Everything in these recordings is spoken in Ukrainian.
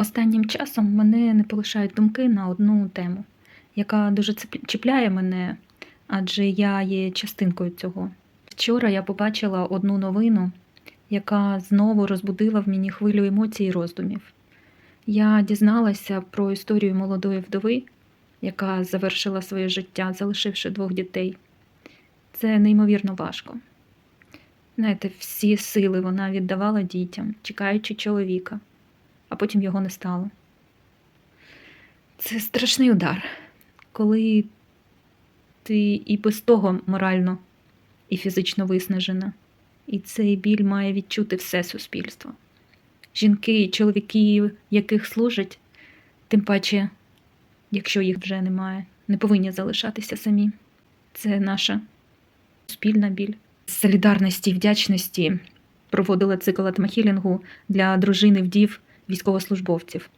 Останнім часом мене не полишають думки на одну тему, яка дуже чіпляє мене, адже я є частинкою цього. Вчора я побачила одну новину, яка знову розбудила в мені хвилю емоцій і роздумів. Я дізналася про історію молодої вдови, яка завершила своє життя, залишивши двох дітей. Це неймовірно важко. Знаєте, всі сили вона віддавала дітям, чекаючи чоловіка, потім його не стало. Це страшний удар, коли ти і без того морально і фізично виснажена, і цей біль має відчути все суспільство. Жінки і чоловіки, яких служать, тим паче, якщо їх вже немає, не повинні залишатися самі. Це наша спільна біль. Солідарності і вдячності проводила цикл атмахілінгу для дружини вдів військовослужбовців.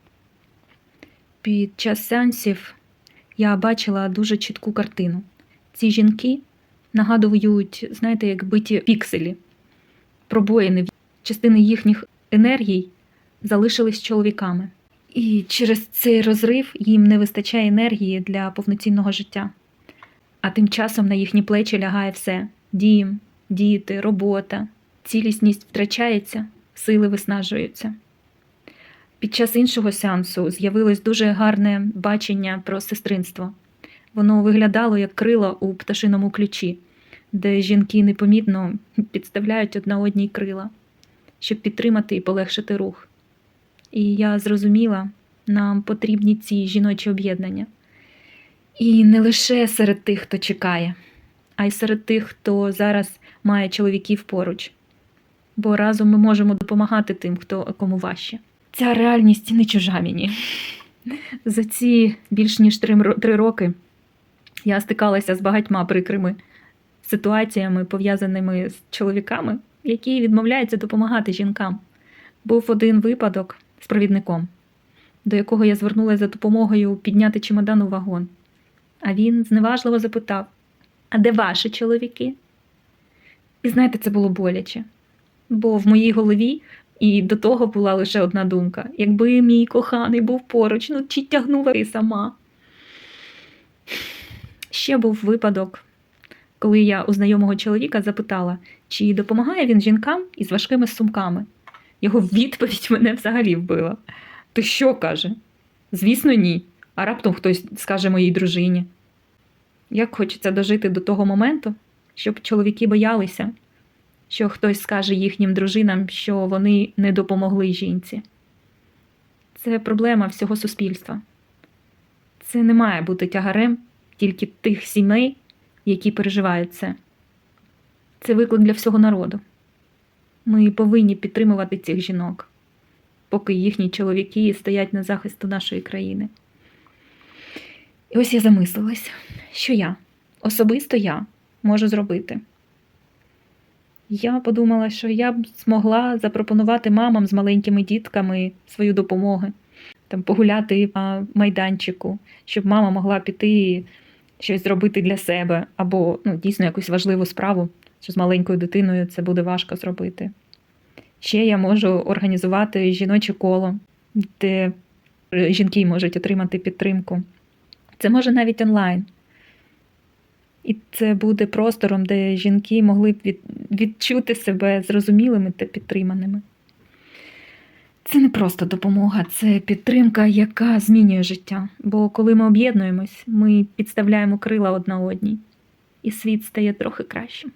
Під час сеансів я бачила дуже чітку картину. Ці жінки нагадують, знаєте, як биті пікселі, пробоїни. Частини їхніх енергій залишились чоловіками. І через цей розрив їм не вистачає енергії для повноцінного життя. А тим часом на їхні плечі лягає все: дім, діти, робота, цілісність втрачається, сили виснажуються. Під час іншого сеансу з'явилось дуже гарне бачення про сестринство. Воно виглядало як крила у пташиному ключі, де жінки непомітно підставляють одна одній крила, щоб підтримати і полегшити рух. І я зрозуміла, нам потрібні ці жіночі об'єднання. І не лише серед тих, хто чекає, а й серед тих, хто зараз має чоловіків поруч. Бо разом ми можемо допомагати тим, хто кому важче. Ця реальність не чужа мені. За ці більш ніж три, роки я стикалася з багатьма прикрими ситуаціями, пов'язаними з чоловіками, які відмовляються допомагати жінкам. Був один випадок з провідником, до якого я звернулася за допомогою підняти чемодан у вагон. А він зневажливо запитав: А де ваші чоловіки? І знаєте, це було боляче. Бо в моїй голові і до того була лише одна думка: якби мій коханий був поруч, ну чи тягнула ти сама. Ще був випадок, коли я у знайомого чоловіка запитала, чи допомагає він жінкам із важкими сумками. Його відповідь мене взагалі вбила. Ти що каже? Звісно, ні. А раптом хтось скаже моїй дружині. Як хочеться дожити до того моменту, щоб чоловіки боялися, що хтось скаже їхнім дружинам, що вони не допомогли жінці. Це проблема всього суспільства. Це не має бути тягарем тільки тих сімей, які переживають це. Це виклик для всього народу. Ми повинні підтримувати цих жінок, поки їхні чоловіки стоять на захисту нашої країни. І ось я замислилась, що я, особисто я, можу зробити. Я подумала, що я б змогла запропонувати мамам з маленькими дітками свою допомогу, там погуляти на майданчику, щоб мама могла піти щось зробити для себе, або ну, дійсно якусь важливу справу, що з маленькою дитиною це буде важко зробити. Ще я можу організувати жіноче коло, де жінки можуть отримати підтримку. Це може навіть онлайн. І це буде простором, де жінки могли б від, відчути себе зрозумілими та підтриманими. Це не просто допомога, це підтримка, яка змінює життя. Бо коли ми об'єднуємось, ми підставляємо крила одна одній, і світ стає трохи кращим.